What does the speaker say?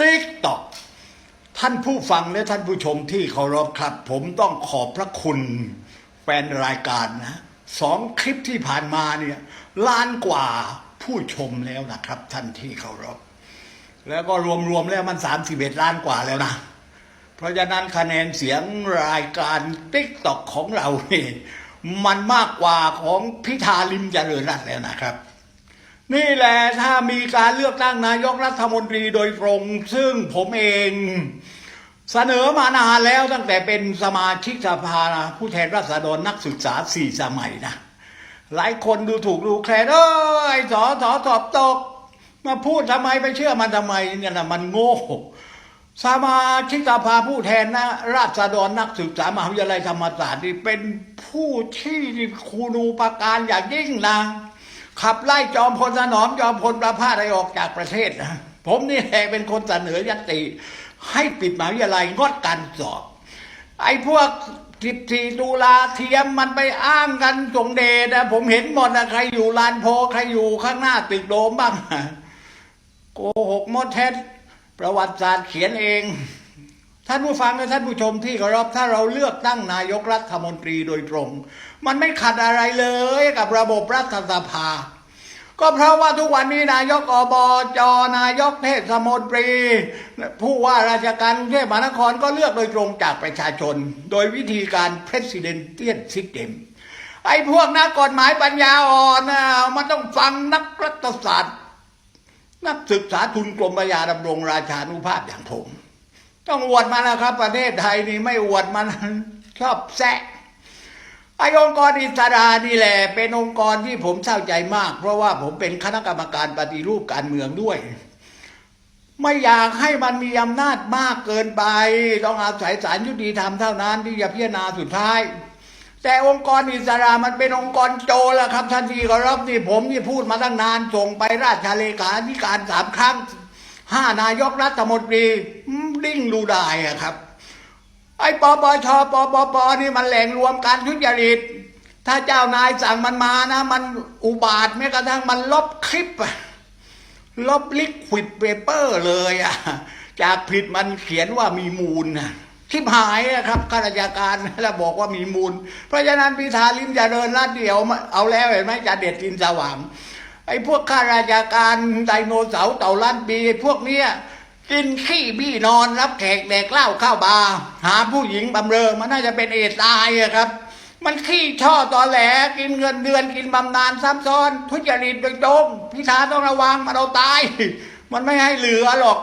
ติ๊กตอกท่านผู้ฟังและท่านผู้ชมที่เคารพครับ ผมต้องขอบพระคุณแฟนรายการนะสองคลิปที่ผ่านมาเนี่ยล้านกว่าผู้ชมแล้วนะครับ ท่านที่เคารพแล้วก็รวมๆแล้วมัน 31 ล้านกว่าแล้วนะ เพราะฉะนั้นคะแนนเสียงรายการติ๊กตอกของเราเนี่ยมันมากกว่าของพิธาลิมเจริญรัตน์แล้วนะครับ นี่แหละถ้ามีการเลือกตั้งนายกรัฐมนตรีโดยตรง ซึ่งผมเองเสนอมานานแล้วตั้งแต่เป็นสมาชิกสภาผู้แทนราษฎรนักศึกษาสี่สมัยนะหลายคนดูถูกดูแคลนเอ้ยสอสอสอบตก มาพูดทำไมไปเชื่อมันทำไมเนี่ยนะมันโง่สมาชิกสภาผู้แทนนะราษฎรนักศึกษามหาวิทยาลัยธรรมศาสตร์นี่เป็นผู้ที่คุณูปการอย่างยิ่งนะ ขับไล่จอมพลสนอมจอมพลประภาสอะไรออกจากประเทศนะผมนี่แหละเป็นคนเสนอยัติให้ปิดมหาวิทยาลัยงดการสอบ ไอ้พวกสิบสี่ตุลาเทียมมันไปอ้างกันสงเดชนะผมเห็นหมดนะใครอยู่ลานโพใครอยู่ข้างหน้าตึกโดมบ้างโกหกหมดเท็จประวัติศาสตร์เขียนเอง ท่านผู้ฟังและท่านผู้ชมที่เคารพถ้าเราเลือกตั้งนายกรัฐมนตรีโดยตรง มันไม่ขัดอะไรเลยกับระบบรัฐสภา ก็เพราะว่าทุกวันนี้นายกอบจนายกเทศมนตรี ผู้ว่าราชการกรุงเทพมหานครก็เลือกโดยตรงจากประชาชน โดยวิธีการ presidential system ไอ้พวกนักกฎหมายปัญญาอ่อนนะมันต้องฟังนักรัฐศาสตร์ นักศึกษาทุนกรมประยาดำรงราชานุภาพอย่างผม ต้องอวดมันนะครับ ประเทศไทยนี่ไม่อวดมันชอบแซะไอ้องค์กรอิสระนี่แหละ เป็นองค์กรที่ผมเศร้าใจมาก เพราะว่าผมเป็นคณะกรรมการปฏิรูปการเมืองด้วย ไม่อยากให้มันมีอำนาจมากเกินไป ต้องอาศัยศาลยุติธรรมเท่านั้นที่จะพิจารณาสุดท้าย แต่องค์กรอิสระมันเป็นองค์กรโจรละครับท่านที่เคารพนี่ผมนี่พูดมาตั้งนานส่งไปราชเลขาธิการสามครั้ง ห้านายกรัฐมนตรีดิ้งดูได้อะครับ ไอ้ปปชปปปนี่มันแหล่งรวมการทุจริต ถ้าเจ้านายสั่งมันมานะ มันอุบาทแม้กระทั่งมันลบคลิปลบลิควิดเปเปอร์เลยอะจากผิดมันเขียนว่ามีมูลนะทิพหายนะครับข้าราชการแล้วบอกว่ามีมูล เพราะฉะนั้นพิธาลิมจะเดินลาดเดียวเอาแล้วเห็นไหมจะเด็ดกินสว่าง ไอ้พวกข้าราชการไดโนเสาร์เต่าล้านปีพวกเนี้ยกินขี้บี้นอนรับแขกแดกเหล้าเข้าบาร์หาผู้หญิงบำเรอมันน่าจะเป็นเอตายอะครับ มันขี้ช่อตอแหลกินเงินเดือนกินบำนาญซ้ำซ้อน ทุจริตโดยตรงพิธาต้องระวังมันเอาตาย มันไม่ให้เหลือหรอก